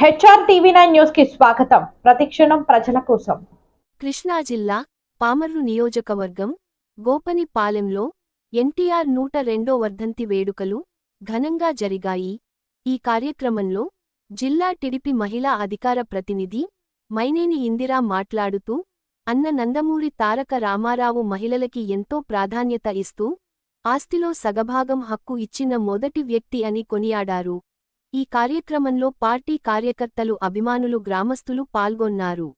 HR TV nine న్యూస్కి స్వాగతం. ప్రతిక్షణం ప్రజల కోసం. కృష్ణా జిల్లా పామర్రు నియోజకవర్గం గోపనిపాలెంలో ఎన్టీఆర్ నూట రెండో వర్ధంతి వేడుకలు ఘనంగా జరిగాయి. ఈ కార్యక్రమంలో జిల్లా టిడిపి మహిళా అధికార ప్రతినిధి మైనేని ఇందిరా మాట్లాడుతూ అన్న నందమూరి తారక రామారావు మహిళలకి ఎంతో ప్రాధాన్యత ఇస్తూ ఆస్తిలో సగభాగం హక్కు ఇచ్చిన మొదటి వ్యక్తి అని కొనియాడారు. ఈ కార్యక్రమంలో పార్టీ కార్యకర్తలు అభిమానులు గ్రామస్తులు పాల్గొన్నారు.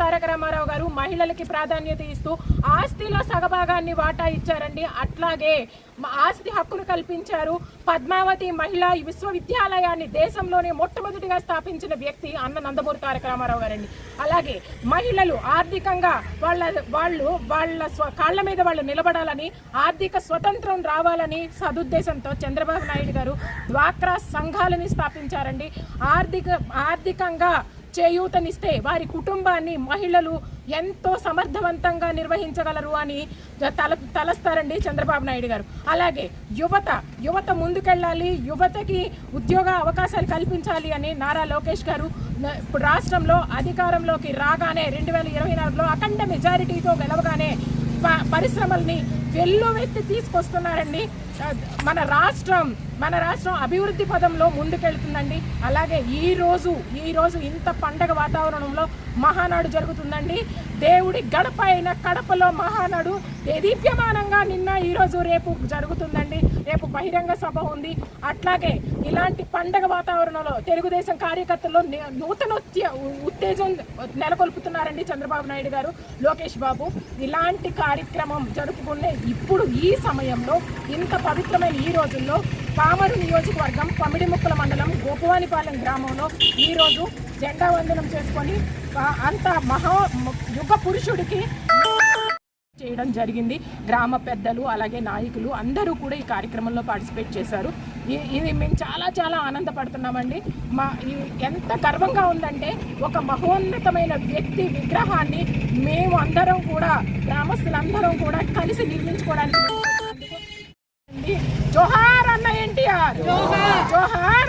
తారక రామారావు గారు మహిళలకి ప్రాధాన్యత ఇస్తూ ఆస్తిలో సగభాగాన్ని వాటా ఇచ్చారండి. అట్లాగే ఆస్తి హక్కును కల్పించారు. పద్మావతి మహిళా విశ్వవిద్యాలయాన్ని దేశంలోనే మొట్టమొదటిగా స్థాపించిన వ్యక్తి అన్న నందమూరి తారక రామారావు గారండి. అలాగే మహిళలు ఆర్థికంగా వాళ్ళ వాళ్ళు వాళ్ళ స్వ కాళ్ళ మీద వాళ్ళు నిలబడాలని ఆర్థిక స్వతంత్రం రావాలని సదుద్దేశంతో చంద్రబాబు నాయుడు గారు డ్వాక్రా సంఘాలని స్థాపించారండి. ఆర్థిక ఆర్థికంగా చేయూతనిస్తే వారి కుటుంబాన్ని మహిళలు ఎంతో సమర్థవంతంగా నిర్వహించగలరు అని తల తలస్తారండి చంద్రబాబు నాయుడు గారు. అలాగే యువత యువత ముందుకెళ్ళాలి యువతకి ఉద్యోగ అవకాశాలు కల్పించాలి అని నారా లోకేష్ గారు ఇప్పుడు రాష్ట్రంలో అధికారంలోకి రాగానే రెండు వేల ఇరవై నాలుగులో అఖండ మెజారిటీతో గెలవగానే పరిశ్రమల్ని వెల్లువెత్తి తీసుకొస్తున్నారండి. మన రాష్ట్రం మన రాష్ట్రం అభివృద్ధి పదంలో ముందుకెళ్తుందండి. అలాగే ఈ రోజు ఈ రోజు ఇంత పండగ వాతావరణంలో మహానాడు జరుగుతుందండి. దేవుడి గడప అయిన కడపలో మహానాడు దేదీప్యమానంగా నిన్న ఈరోజు రేపు జరుగుతుందండి. రేపు బహిరంగ సభ ఉంది. అట్లాగే ఇలాంటి పండగ వాతావరణంలో తెలుగుదేశం కార్యకర్తల్లో నూతన ఉత్తేజం నెలకొల్పుతున్నారండి చంద్రబాబు నాయుడు గారు లోకేష్ బాబు. ఇలాంటి కార్యక్రమం జరుపుకునే ఇప్పుడు ఈ సమయంలో ఇంత పవిత్రమైన ఈ రోజుల్లో పామరు నియోజకవర్గం పమిడిముక్కల మండలం గోపవానిపాలెం గ్రామంలో ఈరోజు జెండా వందనం చేసుకొని అంత మహా యుగ పురుషుడికి చేయడం జరిగింది. గ్రామ పెద్దలు అలాగే నాయకులు అందరూ కూడా ఈ కార్యక్రమంలో పార్టిసిపేట్ చేశారు. ఇది మేము చాలా చాలా ఆనందపడుతున్నామండి. మా ఎంత గర్వంగా ఉందంటే ఒక మహోన్నతమైన వ్యక్తి విగ్రహాన్ని మేము అందరం కూడా గ్రామస్తులందరం కూడా కలిసి నిర్మించుకోవడానికి జోహార్ అన్న ఎన్టీఆర్! జోహార్!